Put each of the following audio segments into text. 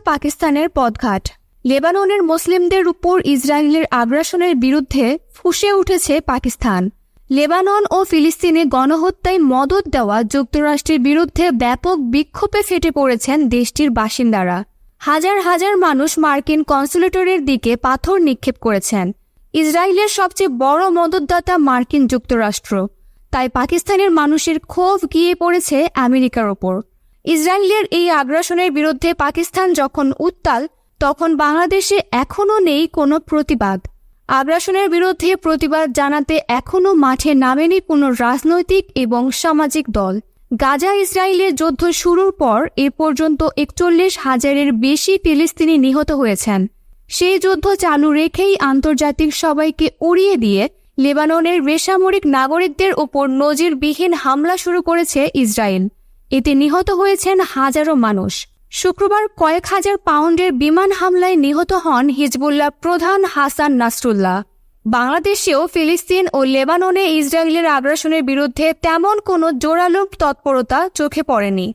পাকিস্তানের পদঘাট লেবাননের মুসলিমদের উপর ইসরায়েলের আগ্রাসনের বিরুদ্ধে ফুঁসে উঠেছে পাকিস্তান। লেবানন ও ফিলিস্তিনে গণহত্যায় মদত দেওয়া যুক্তরাষ্ট্রের বিরুদ্ধে ব্যাপক বিক্ষোভে ফেটে পড়েছেন দেশটির বাসিন্দারা। হাজার হাজার মানুষ মার্কিন কনসুলেটরের দিকে পাথর নিক্ষেপ করেছেন। ইসরায়েলের সবচেয়ে বড় মদতদাতা মার্কিন যুক্তরাষ্ট্র। তাই পাকিস্তানের মানুষের ক্ষোভ গিয়ে পড়েছে আমেরিকার ওপর। ইসরায়েলের এই আগ্রাসনের বিরুদ্ধে পাকিস্তান যখন উত্তাল, তখন বাংলাদেশে এখনও নেই কোনো প্রতিবাদ। আগ্রাসনের বিরুদ্ধে প্রতিবাদ জানাতে এখনও মাঠে নামেনি কোনো রাজনৈতিক এবং সামাজিক দল। গাজা ইসরায়েলের যুদ্ধ শুরুর পর এ পর্যন্ত একচল্লিশ হাজারের বেশি ফিলিস্তিনি নিহত হয়েছেন। সেই যুদ্ধ চালু রেখেই আন্তর্জাতিক সবাইকে উড়িয়ে দিয়ে লেবাননের বেসামরিক নাগরিকদের ওপর নজিরবিহীন হামলা শুরু করেছে ইসরায়েল। এতে নিহত হয়েছেন হাজারো মানুষ। শুক্রবার কয়েক হাজার পাউন্ডের বিমান হামলায় নিহত হন হিজবুল্লাহ প্রধান হাসান নাসরুল্লাহ। বাংলাদেশেও ফিলিস্তিন ও লেবাননে ইসরায়েলের আগ্রাসনের বিরুদ্ধে তেমন কোনো জোরালো তৎপরতা চোখে পড়েনি।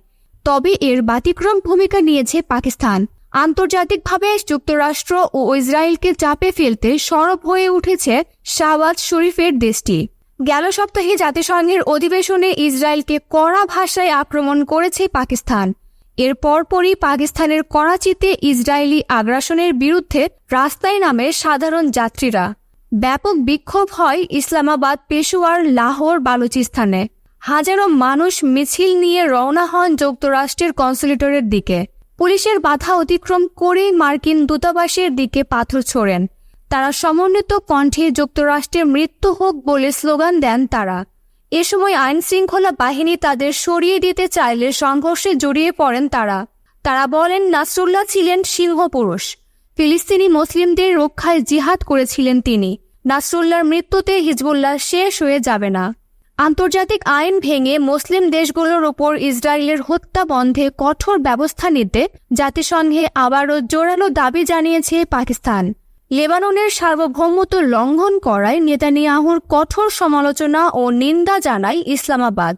তবে এর ব্যতিক্রম ভূমিকা নিয়েছে পাকিস্তান। আন্তর্জাতিকভাবে যুক্তরাষ্ট্র ও ইসরায়েলকে চাপে ফেলতে সরব হয়ে উঠেছে শাহবাজ শরীফের দেশটি। গেল সপ্তাহে জাতিসংঘের অধিবেশনে ইসরায়েলকে কড়া ভাষায় আক্রমণ করেছে পাকিস্তান। এর পরপরই পাকিস্তানের করাচিতে ইসরায়েলি আগ্রাসনের বিরুদ্ধে রাস্তায় নামে সাধারণ যাত্রীরা। ব্যাপক বিক্ষোভ হয় ইসলামাবাদ, পেশোয়ার, লাহোর, বালুচিস্তানে। হাজারো মানুষ মিছিল নিয়ে রওনা হন যুক্তরাষ্ট্রের কনসুলেটরের দিকে। পুলিশের বাধা অতিক্রম করেই মার্কিন দূতাবাসের দিকে পাথর ছোড়েন। তারা সমন্বিত কণ্ঠে যুক্তরাষ্ট্রের মৃত্যু হোক বলে স্লোগান দেন তারা। এ সময় আইন শৃঙ্খলা বাহিনী তাদের সরিয়ে দিতে চাইলে সংঘর্ষে জড়িয়ে পড়েন তারা। তারা বলেন, নাসরুল্লাহ ছিলেন সিংহ পুরুষ। ফিলিস্তিনি মুসলিমদের রক্ষায় জিহাদ করেছিলেন তিনি। নাসরুল্লাহর মৃত্যুতে হিজবুল্লাহ শেষ হয়ে যাবে না। আন্তর্জাতিক আইন ভেঙে মুসলিম দেশগুলোর ওপর ইসরায়েলের হত্যা বন্ধে কঠোর ব্যবস্থা নিতে জাতিসংঘে আবারও জোরালো দাবি জানিয়েছে পাকিস্তান। লেবাননের সার্বভৌমত্ব লঙ্ঘন করায় নেতানিয়াহুর কঠোর সমালোচনা ও নিন্দা জানায় ইসলামাবাদ।